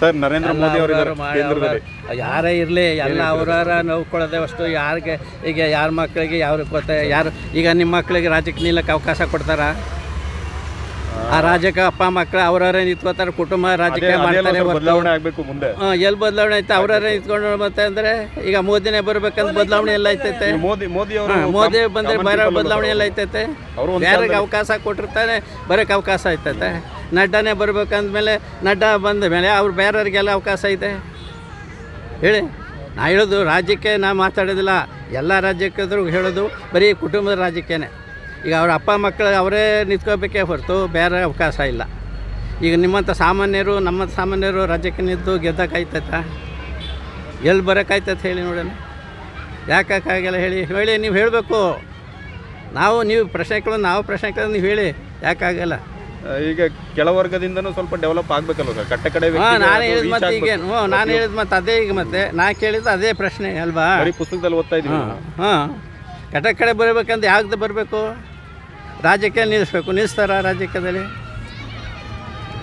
Sir Narendra Modi ಅವರು ಕೇಂದ್ರದಲ್ಲಿ. ಯಾರೇ ಇರಲಿ ಎಲ್ಲ ಅವ್ರವ್ರ ನೋಡ್ಕೊಳ್ಳೋದೇ ಅಷ್ಟು. ಯಾರಿಗೆ ಈಗ ಯಾರ ಮಕ್ಕಳಿಗೆ ಯಾರು ಗೊತ್ತೆ ಯಾರು ಈಗ ನಿಮ್ಮ ಮಕ್ಕಳಿಗೆ ರಾಜ್ಯಕ್ಕೆ ನಿಲ್ಲಕ್ಕೆ ಅವಕಾಶ ಕೊಡ್ತಾರ? ಆ ರಾಜ್ಯಕ್ಕೆ ಅಪ್ಪ ಮಕ್ಕಳು ಅವ್ರವರೇ ನಿಂತ್ಕೋತಾರೆ ಕುಟುಂಬ ರಾಜಕೀಯ ಮಾಡ್ತಾರೆ ಬದಲಾವಣೆ ಆಗಬೇಕು ಮುಂದೆ. ಹಾಂ ಎಲ್ಲಿ ಬದಲಾವಣೆ ಐತೆ? ಅವ್ರವರೇ ನಿಂತ್ಕೊಂಡು ಮತ್ತೆ ಅಂದರೆ ಈಗ ಮೋದಿನೇ ಬರ್ಬೇಕಂತ ಬದಲಾವಣೆ ಎಲ್ಲ ಐತೈತೆ ಮೋದಿ ಮೋದಿ ಅವರು ಮೋದಿ ಬಂದರೆ ಬರೋ ಬದಲಾವಣೆ ಎಲ್ಲ ಐತೈತೆ ಯಾರಿಗೆ ಅವಕಾಶ ಕೊಟ್ಟಿರ್ತಾರೆ ಬರೋಕ್ಕೆ ಅವಕಾಶ ಐತೈತೆ ನಡ್ಡಾನೇ ಬರಬೇಕಂದ್ಮೇಲೆ ನಡ್ಡ ಬಂದ ಮೇಲೆ ಅವ್ರು ಬೇರೆಯವ್ರಿಗೆಲ್ಲ ಅವಕಾಶ ಇದೆ ಹೇಳಿ. ನಾ ಹೇಳೋದು ರಾಜ್ಯಕ್ಕೆ ನಾ ಮಾತಾಡೋದಿಲ್ಲ. ಎಲ್ಲ ರಾಜ್ಯಕ್ಕಾದ್ರೂ ಹೇಳೋದು ಬರೀ ಕುಟುಂಬದ ರಾಜ್ಯಕ್ಕೇ ಈಗ ಅವ್ರ ಅಪ್ಪ ಮಕ್ಕಳು ಅವರೇ ನಿಂತ್ಕೋಬೇಕೇ ಹೊರತು ಬೇರೆ ಅವಕಾಶ ಇಲ್ಲ. ಈಗ ನಿಮ್ಮಂಥ ಸಾಮಾನ್ಯರು ನಮ್ಮಂಥ ಸಾಮಾನ್ಯರು ರಾಜ್ಯಕ್ಕೆ ನಿಂತು ಗೆದ್ದಕ್ಕಾಯ್ತೈತಾ ಎಲ್ಲಿ ಬರೋಕ್ಕಾಯ್ತೈತೆ ಹೇಳಿ ನೋಡೋಣ. ಯಾಕಾಗಲ್ಲ ಹೇಳಿ? ಹೇಳಿ, ನೀವು ಹೇಳಬೇಕು. ನಾವು, ನೀವು ಪ್ರಶ್ನೆಗಳು, ನಾವು ಪ್ರಶ್ನೆಗಳು ನೀವು ಹೇಳಿ ಯಾಕಾಗಲ್ಲ ಈಗ ಕೆಳವರ್ಗದಿಂದನೂ ಸ್ವಲ್ಪ ಡೆವಲಪ್ ಆಗ್ಬೇಕಲ್ವ ಸರ್? ಕಟ್ಟ ಕಡೆ ನಾನು ಹೇಳಿದ ಮತ್ತೆ ಈಗ ನಾನು ಹೇಳಿದ ಮತ್ತೆ ಅದೇ ಈಗ ಮತ್ತೆ. ನಾ ಕೇಳಿದ ಅದೇ ಪ್ರಶ್ನೆ ಅಲ್ವಾ? ಬರೀ ಪುಸ್ತಕದಲ್ಲಿ ಓದ್ತಾ ಇದೀವಿ ಹಾಂ ಕಟ್ಟ ಕಟ ಕಡೆ ಬರಬೇಕಂತ ಯಾವ್ದು ಬರಬೇಕು? ರಾಜಕೀಯ ನಿಲ್ಲಿಸ್ಬೇಕು. ನಿಲ್ಲಿಸ್ತಾರ ರಾಜಕೀಯದಲ್ಲಿ?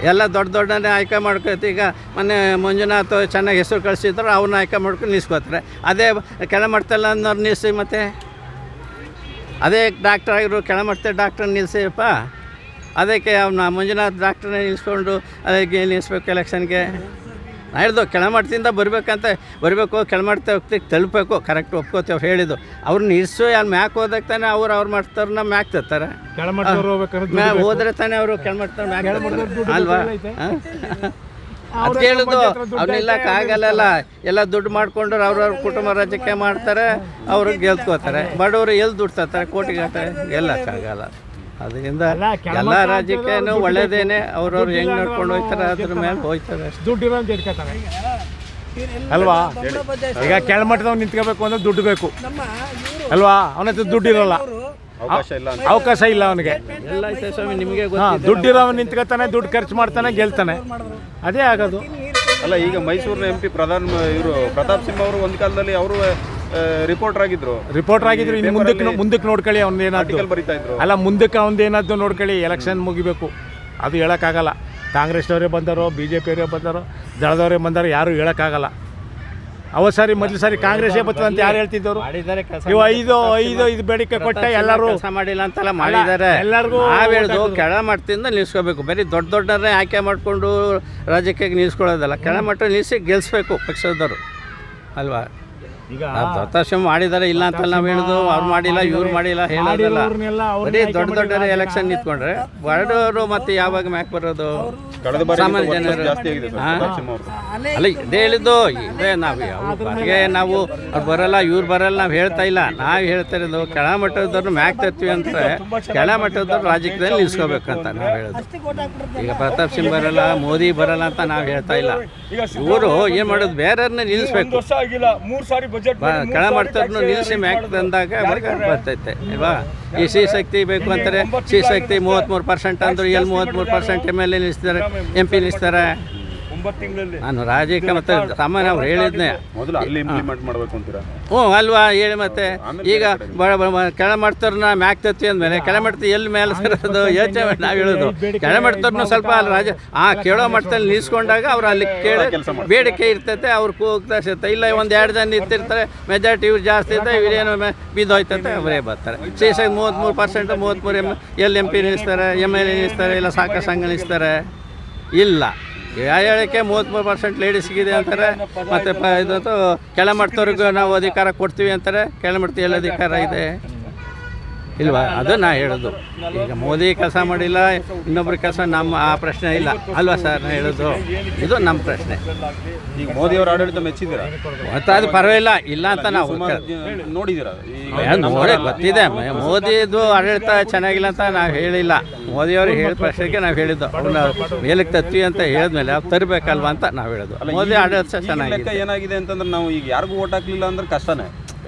ಎಲ್ಲ ದೊಡ್ಡ ದೊಡ್ಡನೇ ಆಯ್ಕೆ ಮಾಡ್ಕೊತ ಈಗ ಮೊನ್ನೆ ಮಂಜುನಾಥ್ ಚೆನ್ನಾಗಿ ಹೆಸರು ಕಳಿಸಿದ್ರು ಅವ್ರನ್ನ ಆಯ್ಕೆ ಮಾಡ್ಕೊಂಡು ನಿಲ್ಲಿಸ್ಕೋತಾರೆ. ಅದೇ ಕೆಳಮಟ್ಟದಲ್ಲಿ ಅನ್ನೋರು ನಿಲ್ಲಿಸಿ ಮತ್ತೆ? ಅದೇ ಡಾಕ್ಟರ್ ಆಗಿರೋ ಕೆಳಮಟ್ಟದ ಡಾಕ್ಟರ್ ನಿಲ್ಲಿಸಿಯಪ್ಪ? ಅದಕ್ಕೆ ಅವ್ನ ಮಂಜುನಾಥ್ ಡಾಕ್ಟ್ರನ್ನ ನಿಲ್ಲಿಸ್ಕೊಂಡು ಅದಕ್ಕೆ ನಿಲ್ಲಿಸ್ಬೇಕು ಎಲೆಕ್ಷನ್ಗೆ ನಾ ಹೇಳ್ದು ಕೆಳಮಟ್ಟದಿಂದ ಬರಬೇಕಂತ. ಬರಬೇಕು ಕೆಳಮಟ್ಟ ಹೋಗ್ತಿ ತಲುಪಬೇಕು. ಕರೆಕ್ಟ್ ಒಪ್ಕೋತೇವೆ ಹೇಳಿದ್ದು. ಅವ್ರನ್ನ ಇರಿಸು ಅಲ್ಲಿ ಮ್ಯಾಕ್ ಹೋದಾಗ ತಾನೇ ಅವ್ರು ಅವ್ರು ಮಾಡ್ತಾರನ್ನ ಮ್ಯಾಕ್ ತರ್ತಾರೆ. ಹೋದ್ರೆ ತಾನೇ ಅವರು ಕೆಳಮಟ್ಟ. ಅಲ್ವಾ? ಅದು ಕೇಳಿದ್ದು ಅವ್ರು ಆಗಲ್ಲ ಎಲ್ಲ ದುಡ್ಡು ಮಾಡ್ಕೊಂಡ್ರೆ ಅವ್ರವ್ರ ಕುಟುಂಬ ರಾಜಕೀಯ ಮಾಡ್ತಾರೆ ಅವರು ಗೆಲ್ತ್ಕೋತಾರೆ. ಬಡವರು ಎಲ್ಲಿ ದುಡ್ಡು ತರ್ತಾರೆ? ಕೋಟಿಗಟ್ಟೆ ಗೆಲ್ಲಕ್ಕಾಗಲ್ಲ ಅದರಿಂದ ಎಲ್ಲ ರಾಜ್ಯಕ್ಕೇನು ಒಳ್ಳೇದೇನೆ ಅವ್ರವ್ರು ಹೆಂಗ್ ನಡ್ಕೊಂಡು ಹೋಗ್ತಾರೆ ಅದ್ರ ಮೇಲೆ ಹೋಗ್ತಾರೆ ಅಷ್ಟೇ. ದುಡ್ಡು ಇರೋ ಅಂತ ಇಟ್ಕೊತಾರೆ. ಅಲ್ವಾ? ಈಗ ಕೆಳಮಟ್ಟದವ್ನು ನಿಂತ್ಕೋಬೇಕು ಅಂದ್ರೆ ದುಡ್ಡು ಬೇಕು. ಅಲ್ವಾ? ಅವನ ಹತ್ರ ದುಡ್ಡು ಇರಲ್ಲ. ಅವಕಾಶ ಇಲ್ಲ ಅವಕಾಶ ಇಲ್ಲ ಅವನಿಗೆ. ಎಲ್ಲ ಐತೆ ಸ್ವಾಮಿ ನಿಮಗೆ ಹಾಂ ಗೊತ್ತಿದೆ. ದುಡ್ಡಿರೋನು ನಿಂತ್ಕೋತಾನೆ ದುಡ್ಡು ಖರ್ಚು ಮಾಡ್ತಾನೆ ಗೆಲ್ತಾನೆ. ಅದೇ ಆಗೋದು. ಅಲ್ಲ ಈಗ ಮೈಸೂರಿನ ಎಂ ಪಿ ಪ್ರಧಾನ ಇವರು ಪ್ರತಾಪ್ ಸಿಂಹ ಅವರು ಒಂದು ಕಾಲದಲ್ಲಿ ಅವರು ರಿಪೋರ್ಟರ್ ಆಗಿದ್ರು. ರಿಪೋರ್ಟರ್ ಆಗಿದ್ರು ಇನ್ನು ಮುಂದಕ್ಕೆ ಮುಂದಕ್ಕೆ ನೋಡ್ಕೊಳ್ಳಿ ಅವ್ನು ಏನಾದ್ರು ಬರಿತಾ ಇದ್ರು. ಅಲ್ಲ ಮುಂದಕ್ಕೆ ಅವ್ನು ಏನಾದ್ರು ನೋಡ್ಕೊಳ್ಳಿ ಎಲೆಕ್ಷನ್ ಮುಗಿಬೇಕು. ಅದು ಹೇಳೋಕ್ಕಾಗಲ್ಲ. ಕಾಂಗ್ರೆಸ್ನವರೇ ಬಂದಾರೋ ಬಿ ಜೆ ಪಿಯವರೇ ಬಂದಾರೋ ದಳದವರೇ ಬಂದಾರೋ ಯಾರು ಹೇಳೋಕ್ಕಾಗಲ್ಲ. ಅವತ್ತು ಸಾರಿ ಮೊದಲು ಸಾರಿ ಕಾಂಗ್ರೆಸ್ಸೇ ಬರ್ತದೆ ಅಂತ ಯಾರು ಹೇಳ್ತಿದ್ದವರು? ನೀವು ಇವು ಐದು ಐದು ಇದು ಬೇಡಿಕೆ ಕೊಟ್ಟ ಎಲ್ಲರೂ ಮಾಡಿಲ್ಲ ಅಂತೆಲ್ಲ ಮಾಡಿದ್ದಾರೆ. ಎಲ್ಲರಿಗೂ ನಾವ್ ಹೇಳುದು ಕೆಳ ಮಟ್ಟದಿಂದ ನಿಲ್ಸ್ಕೋಬೇಕು. ಬರೀ ದೊಡ್ಡ ದೊಡ್ಡರೇ ಆಯ್ಕೆ ಮಾಡಿಕೊಂಡು ರಾಜಕೀಯಕ್ಕೆ ನಿಲ್ಸ್ಕೊಳ್ಳೋದಲ್ಲ. ಕೆಳಮಟ್ಟ ನಿಲ್ಲಿಸಿ ಗೆಲ್ಲಿಸ್ಬೇಕು ಪಕ್ಷದವರು. ಅಲ್ವಾ? ಈಗ ದತ್ತಾಶ್ರಮ ಮಾಡಿದ್ದಾರೆ ಇಲ್ಲ ಅಂತ ನಾವು ಹೇಳುದು ಅವ್ರು ಮಾಡಿಲ್ಲ ಇವ್ರು ಮಾಡಿಲ್ಲ ಹೇಳಿಲ್ಲ ಬರೀ ದೊಡ್ಡ ದೊಡ್ಡ ಎಲೆಕ್ಷನ್ ನಿಂತ್ಕೊಂಡ್ರೆ ಬಡವರು ಮತ್ತೆ ಯಾವಾಗ ಮ್ಯಾಕ್ ಬರೋದು? ಸಾಮಾನ್ಯ ಜನರು. ಅಲ್ಲ ಇದೇ ಹೇಳಿದ್ದು ಇದೇ ನಾವು ಯಾವ ನಾವು ಅವ್ರು ಬರಲ್ಲ ಇವ್ರು ಬರಲ್ಲ ನಾವು ಹೇಳ್ತಾ ಇಲ್ಲ. ನಾವು ಹೇಳ್ತಾ ಇರೋದು ಕೆಳ ಮಟ್ಟದವ್ರನ್ನ ಮ್ಯಾಕ್ ತರ್ತೀವಿ ಅಂದ್ರೆ ಕೆಳ ಮಟ್ಟದವ್ರು ರಾಜಕೀಯದಲ್ಲಿ ನಿಲ್ಸ್ಕೋಬೇಕಂತ ನಾವು ಹೇಳೋದು. ಈಗ ಪ್ರತಾಪ್ ಸಿಂಗ್ ಬರಲ್ಲ ಮೋದಿ ಬರಲ್ಲ ಅಂತ ನಾವು ಹೇಳ್ತಾ ಇಲ್ಲ. ಇವರು ಏನು ಮಾಡೋದು? ಬೇರೆಯವ್ರನ್ನ ನಿಲ್ಲಿಸ್ಬೇಕು ಆಗಿಲ್ಲ ಮೂರು ಸಾರಿ ಕೆಳ ಮಟ್ಟದವ್ರನ್ನ ನಿಲ್ಲಿಸಿ ಮ್ಯಾಕ್ ತಂದಾಗ ಬರ್ತೈತೆ ಅಲ್ವಾ ಈ ಸಿ ಶಕ್ತಿ ಬೇಕು ಅಂತಾರೆ ಸಿ ಶಕ್ತಿ ಮೂವತ್ತ್ಮೂರು ಪರ್ಸೆಂಟ್ ಅಂದರು ಎಲ್ಲಿ ಮೂವತ್ತ್ಮೂರು ಪರ್ಸೆಂಟ್ ಎಂ ಎಲ್ ಎ ನಿಲ್ಲಿಸ್ತಾರೆ ಎಂ ಪಿ ನಿಲ್ಲಿಸ್ತಾರೆ ಒಂಬತ್ತು ತಿಂಗಳಲ್ಲಿ. ನಾನು ರಾಜಕೀಯ ಮತ್ತೆ ಸಾಮಾನ್ಯ ಅವ್ರು ಹೇಳಿದ್ನೆ. ಮೊದಲು ಅಲ್ಲಿ ಇಂಪ್ಲಿಮೆಂಟ್ ಮಾಡ್ಬೇಕು ಅಂತೀರಾ? ಹ್ಞೂ ಅಲ್ವಾ? ಹೇಳಿ ಮತ್ತೆ. ಈಗ ಬ ಬ- ಕೆಳ ಮಾಡ್ತಾರನ್ನ ಮ್ಯಾಕ್ ತತ್ತಿ ಅಂದಮೇಲೆ ಕೆಳ ಮಾಡ್ತೀವಿ ಎಲ್ಲಿ ಮೇಲೆ ಸರೋದು ಯೋಚನೆ ಮಾಡಿ ನಾವು ಹೇಳೋದು. ಕೆಳ ಮಾಡ್ತಾರನ್ನು ಸ್ವಲ್ಪ ಅಲ್ಲಿ ರಾಜ ಆ ಕೇಳೋ ಮಟ್ಟದಲ್ಲಿ ನಿಲ್ಸ್ಕೊಂಡಾಗ ಅವ್ರು ಅಲ್ಲಿ ಕೇಳಿ ಬೇಡಿಕೆ ಇರ್ತೈತೆ ಅವ್ರು ಕೂಗ್ತಾ ಸಿಗ್ತದೆ ಇಲ್ಲ ಒಂದು ಎರಡು ಜನ ನಿಂತಿರ್ತಾರೆ ಮೆಜಾರಿಟಿ ಇವ್ರು ಜಾಸ್ತಿ ಇದೆ ಇವ್ರೇನು ಬಿದ್ದೋಯ್ತಂತೆ ಅವರೇ ಬರ್ತಾರೆ. ಶೇಷಾಗಿ ಮೂವತ್ತ್ಮೂರು ಪರ್ಸೆಂಟ್ ಮೂವತ್ತ್ಮೂರು ಎಂ ಎಲ್ ಎಂ ಪಿ ನಿಲ್ಲಿಸ್ತಾರೆ ಎಂ ಎಲ್ ಎ ನಿಲ್ಲಿಸ್ತಾರೆ ಇಲ್ಲ ಸಾಕ ಸಂಘ ನಿಲ್ಲಿಸ್ತಾರೆ. ಇಲ್ಲ. ಹೇಳಕ್ಕೆ ಮೂವತ್ತ್ಮೂರು ಪರ್ಸೆಂಟ್ ಲೇಡೀಸ್ಗಿದೆ ಅಂತಾರೆ. ಮತ್ತೆ ಪ ಇದು ಕೆಳಮಟ್ಟದವ್ರಿಗೂ ನಾವು ಅಧಿಕಾರ ಕೊಡ್ತೀವಿ ಅಂತಾರೆ. ಕೆಳಮಟ್ಟದಲ್ಲಿ ಅಧಿಕಾರ ಇದೆ. ಇಲ್ವಾ? ಅದು ನಾ ಹೇಳೋದು. ಈಗ ಮೋದಿ ಕೆಲಸ ಮಾಡಿಲ್ಲ ಇನ್ನೊಬ್ರ ಕೆಲಸ ನಮ್ಮ ಆ ಪ್ರಶ್ನೆ ಇಲ್ಲ. ಅಲ್ವಾ ಸರ್ ನಾ ಹೇಳೋದು? ಇದು ನಮ್ಮ ಪ್ರಶ್ನೆ. ಈಗ ಮೋದಿ ಅವರ ಆಡಳಿತ ಮೆಚ್ಚಿದ್ದೀರಾ? ಮತ್ತೆ ಅದು ಪರವಾಗಿಲ್ಲ. ಇಲ್ಲ ಅಂತ ನಾವು ನೋಡಿದ್ದೀರಾ? ನೋಡಿ ಗೊತ್ತಿದೆ. ಮೋದಿದು ಆಡಳಿತ ಚೆನ್ನಾಗಿಲ್ಲ ಅಂತ ನಾವು ಹೇಳಿಲ್ಲ. ಮೋದಿಯವರು ಹೇಳಿದ ಪ್ರಶ್ನೆಗೆ ನಾವು ಹೇಳಿದ್ದು. ಅವ್ರನ್ನ ಮೇಲಕ್ಕೆ ತತ್ವಿ ಅಂತ ಹೇಳಿದ್ಮೇಲೆ ಅವ್ರು ತರಬೇಕಲ್ವಾ ಅಂತ ನಾವು ಹೇಳೋದು. ಮೋದಿ ಆಡಳಿತ ಚೆನ್ನಾಗಿ ಚೆನ್ನಾಗಿದೆ. ಏನಾಗಿದೆ ಅಂತಂದ್ರೆ ನಾವು ಈಗ ಯಾರಿಗೂ ಓಟ್ ಹಾಕ್ಲಿಲ್ಲ ಅಂದ್ರೆ ಕಷ್ಟನೇ.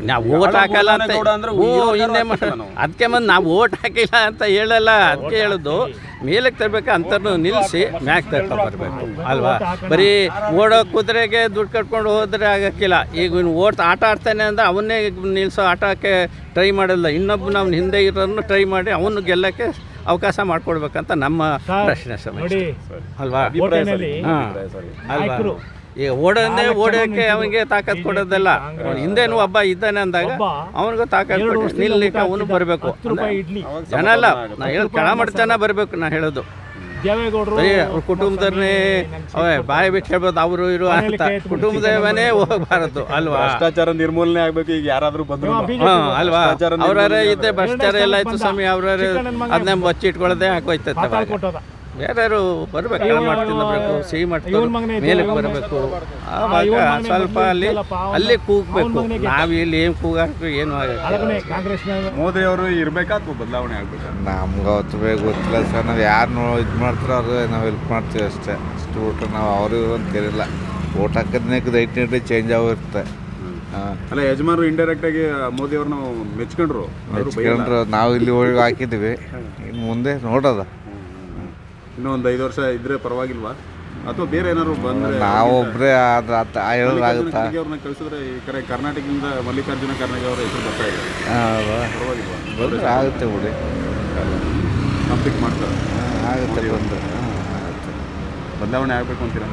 ನಾವು ಓಟ್ ಹಾಕಲ್ಲ ಅಂತ ಇನ್ನೇ ನಾವು. ಅದಕ್ಕೆ ಬಂದು ನಾವು ಓಟ್ ಹಾಕಿಲ್ಲ ಅಂತ ಹೇಳಲ್ಲ ಅದಕ್ಕೆ ಹೇಳೋದು. ಮೇಲಕ್ಕೆ ತರಬೇಕು ಅಂತರ್ನು ನಿಲ್ಲಿಸಿ ಮ್ಯಾಕ್ ತರ್ಕೊ ಬರಬೇಕು. ಅಲ್ವಾ? ಬರೀ ಓಡೋ ಕುದುರೆಗೆ ದುಡ್ಡು ಕಟ್ಕೊಂಡು ಹೋದ್ರೆ ಆಗಕ್ಕಿಲ್ಲ. ಈಗ ಓಟ್ ಆಟ ಆಡ್ತಾನೆ ಅಂದ್ರೆ ಅವನ್ನೇ ನಿಲ್ಲಿಸೋ ಆಟಕ್ಕೆ ಟ್ರೈ ಮಾಡಲ್ಲ. ಇನ್ನೊಬ್ಬ ನಾವು ಹಿಂದೆ ಇರೋನು ಟ್ರೈ ಮಾಡಿ ಅವನು ಗೆಲ್ಲಕ್ಕೆ ಅವಕಾಶ ಮಾಡ್ಕೊಡ್ಬೇಕಂತ ನಮ್ಮ ಪ್ರಶ್ನೆ ಸಮಯ ಅಲ್ವಾ? ಅಲ್ವಾ? ಈಗ ಓಡೋದೇ ಓಡಕ್ಕೆ ಓಡೋಕೆ ಅವನಿಗೆ ತಾಕತ್ ಕೊಡೋದಲ್ಲ. ಹಿಂದೇನು ಒಬ್ಬ ಇದ್ದಾನೆ ಅಂದಾಗ ಅವನಿಗೂ ತಾಕತ್ ಕೊಟ್ಟು ನಿಲ್ಲಿಕ್ಕೆ ಅವನು. ಬರಬೇಕು. ಜನ ಅಲ್ಲ ನಾ ಹೇಳೋದು ಕೆಳಮಟ್ಟ ಮಾಡಿ ಜನ ಬರಬೇಕು ನಾ ಹೇಳೋದು. ಅವ್ರ ಕುಟುಂಬದವ್ರನ್ನೇ ಅವೇ ಬಾಯಿ ಬಿಟ್ಟು ಹೇಳ್ಬೋದು ಅವರು ಇರು ಅಂತ. ಕುಟುಂಬದವನೇ ಹೋಗಬಾರದು ಅಲ್ವಾ? ಭ್ರಷ್ಟಾಚಾರ ನಿರ್ಮೂಲನೆ ಆಗ್ಬೇಕು ಈಗ ಯಾರಾದ್ರೂ ಬಂದ್ರು. ಅಲ್ವಾ? ಅವ್ರೇ ಇದ್ದೆ ಭ್ರಷ್ಟಾಚಾರ ಎಲ್ಲ ಆಯ್ತು ಸ್ವಾಮಿ ಅವ್ರವ್ರೆ ಅದನ್ನ ಬಚ್ಚಿಟ್ಕೊಳ್ಳದೆ ಅದನ್ನೇ ಬಚ್ಚಿಟ್ಕೊಳ್ಳೋದೇ ಹಾಕೋಯ್ತೈತೆ ಕೊಟ್ಟೋದ ಬೇರೆಯವರು ಬರ್ಬೇಕು ಕೆಳ ಮಾಡಿ ತಿನ್ನಬೇಕು ಸಿಹಿ ಮಾಡ್ತಾರೆ ಇವ್ನ್ ಮೇಲೆ ಬರಬೇಕು. ಆ, ಆವಾಗ ಸ್ವಲ್ಪ ಅಲ್ಲಿ ಅಲ್ಲಿ ಕೂಗ್ಬೇಕು. ನಾವು ಇಲ್ಲಿ ಏನು ಕೂಗಾಕು ಏನು ಮೋದಿ ಅವರು ಇರ್ಬೇಕಾ ಅಥವಾ ಬದಲಾವಣೆ ಆಗ್ಬೇಕು? ನಮ್ಗೆ ಗೊತ್ತಿಲ್ಲ ಸರ್ ನಾವು ಯಾರು ಇದು ಮಾಡ್ತಾರೋ ಅವ್ರಿಗೆ ನಾವು ಹೆಲ್ಪ್ ಮಾಡ್ತೀವಿ ಅಷ್ಟೇ. ಅಷ್ಟು ಊಟ ನಾವು ಅವ್ರಿಗೆ ಅಂತಿರಲಿಲ್ಲ ಓಟ್ ಹಾಕೋದನ್ನೇ ಐಟಿ ನಿಟಿ ಚೇಂಜ್ ಆಗಿರುತ್ತೆ ಇರುತ್ತೆ ಅಲ್ಲ ಯಜಮಾನರು ಇಂಡೈರೆಕ್ಟ್ ಆಗಿ ಮೋದಿ ಅವ್ರನ್ನ ಮೆಚ್ಕೊಂಡ್ರು. ಮೆಚ್ಕೊಂಡ್ರು ನಾವು ಇಲ್ಲಿ ಹೋಗಿ ಹಾಕಿದ್ವಿ ಇನ್ನು ಮುಂದೆ ನೋಡೋದ. ಇನ್ನೂ ಒಂದು ಐದು ವರ್ಷ ಇದ್ರೆ ಪರವಾಗಿಲ್ವಾ? ಅಥವಾ ಬೇರೆ ಏನಾದ್ರು ಬಂದ್ರೆ ನಾವು ಒಬ್ಬರೇ ಆದ್ರೆ ಹೇಳೋದಾಗುತ್ತಾ ಖರ್ಗೆ ಅವ್ರನ್ನ ಕಳಿಸಿದ್ರೆ ಈ ಕಡೆ ಕರ್ನಾಟಕದಿಂದ ಮಲ್ಲಿಕಾರ್ಜುನ ಖರ್ಗೆ ಅವರ ಹೆಸರು ಬರ್ತಾ ಇದೆ. ಪರವಾಗಿಲ್ವಾ? ಬಂದ್ರೆ ಆಗುತ್ತೆ ಬಿಡಿ. ಕಂಪ್ಲೀಟ್ ಮಾಡ್ತಾರೆ. ಆಗುತ್ತೆ ಬಂದ್ರೆ. ಬದಲಾವಣೆ ಆಗ್ಬೇಕು ಅಂತೀರಾ?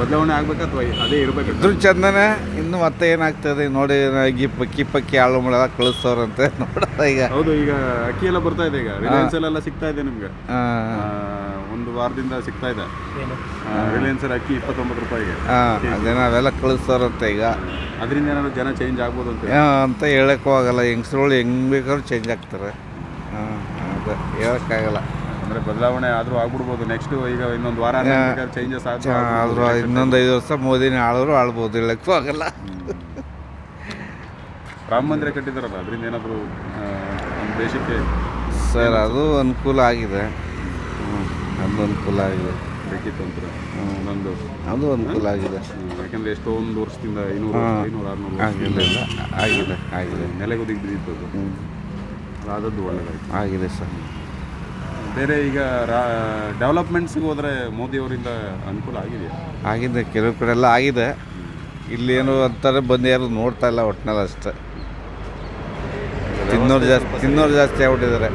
ಬದಲಾವಣೆ ಆಗ್ಬೇಕು ಅಥವಾ ಅದೇ ಇರ್ಬೇಕು? ಇದ್ರ ಚಂದನೆ ಇನ್ನು ಮತ್ತೆ ಏನಾಗ್ತದೆ ನೋಡಿ ಪಕ್ಕಿ ಪಕ್ಕಿ ಆಳು ಮುಳೆಲ್ಲ ಕಳಿಸ್ತವ್ರಂತೆ. ನೋಡೋದ ಈಗ. ಹೌದು ಈಗ ಅಕ್ಕಿ ಎಲ್ಲ ಬರ್ತಾ ಇದೆ ಈಗ. ರಿಲಯನ್ಸ್ ಎಲ್ಲ ಸಿಗ್ತಾ ಇದೆ ನಿಮ್ಗೆ. ವಾರದಿಂದ ಸಿಗ್ತಾ ಇದೆ. ರಿಲಯನ್ಸ್ ಅಲ್ಲಿ ಅಕ್ಕಿ ಇಪ್ಪತ್ತೊಂಬತ್ತು ರೂಪಾಯಿಗೆ. ಜನ ಅದೇನೋ ಅವೆಲ್ಲ ಕಳಿಸ್ತಾರಂತೆ ಈಗ. ಅದರಿಂದ ಏನಾದ್ರು ಜನ ಚೇಂಜ್ ಆಗ್ಬೋದು ಅಂತ ಅಂತ ಹೇಳಕ್ಕೂ ಆಗಲ್ಲ ಹೆಂಗಸ್ರುಗಳು ಹೆಂಗೆ ಬೇಕಾದ್ರೂ ಚೇಂಜ್ ಆಗ್ತಾರೆ. ಅದು ಹೇಳೋಕ್ಕಾಗಲ್ಲ. ಅಂದ್ರೆ ಬದಲಾವಣೆ ಆದರೂ ಆಗ್ಬಿಡ್ಬೋದು. ನೆಕ್ಸ್ಟ್ ಈಗ ಇನ್ನೊಂದು ವಾರ ಚೇಂಜಸ್ ಆದರೂ ಇನ್ನೊಂದು ಐದು ವರ್ಷ ಮೋದಿನೇ ಆಳೋರು ಆಳ್ಬೋದು. ಹೇಳಕ್ಕೂ ಆಗಲ್ಲ. ರಾಮ ಮಂದಿರ ಕಟ್ಟಿದಾರಲ್ಲ ಅದರಿಂದ ಏನಾದರೂ ನಮ್ಮ ದೇಶಕ್ಕೆ ಸರ್ ಅದು ಅನುಕೂಲ ಆಗಿದೆ. ಅನುಕೂಲ ಆಗಿದೆ ಬೇಕಿತ್ತು ಅಂತ ಒಂದೊಂದು ಅದು ಅನುಕೂಲ ಆಗಿದೆ. ಯಾಕಂದರೆ ಎಷ್ಟೊಂದು ವರ್ಷದಿಂದ ಐನೂರು. ಐನೂರು ಆರ್ನೂರು ಆಗಿಲ್ಲ ಇಲ್ಲ. ಆಗಿದೆ ಆಗಿದೆ. ನೆಲೆಗುದಿಗೆ ಆದದ್ದು ಒಳ್ಳೇದಾಯ್ತು. ಆಗಿದೆ ಸರ್. ಬೇರೆ ಈಗ ಡೆವಲಪ್ಮೆಂಟ್ಸ್ಗೆ ಹೋದ್ರೆ ಮೋದಿ ಅವರಿಂದ ಅನುಕೂಲ ಆಗಿದೆ ಆಗಿದೆ ಕೆಲವು ಕಡೆ ಎಲ್ಲ ಆಗಿದೆ. ಇಲ್ಲೇನು ಅಂತಾರೆ ಬಂದು ಯಾರು ನೋಡ್ತಾ ಇಲ್ಲ ಒಟ್ಟಿನಲ್ಲಿ ಅಷ್ಟೇ. ತಿನ್ನೋರು ಜಾಸ್ತಿ ತಿನ್ನೋರು ಜಾಸ್ತಿ ಆಗ್ಬಿಟ್ಟಿದ್ದಾರೆ.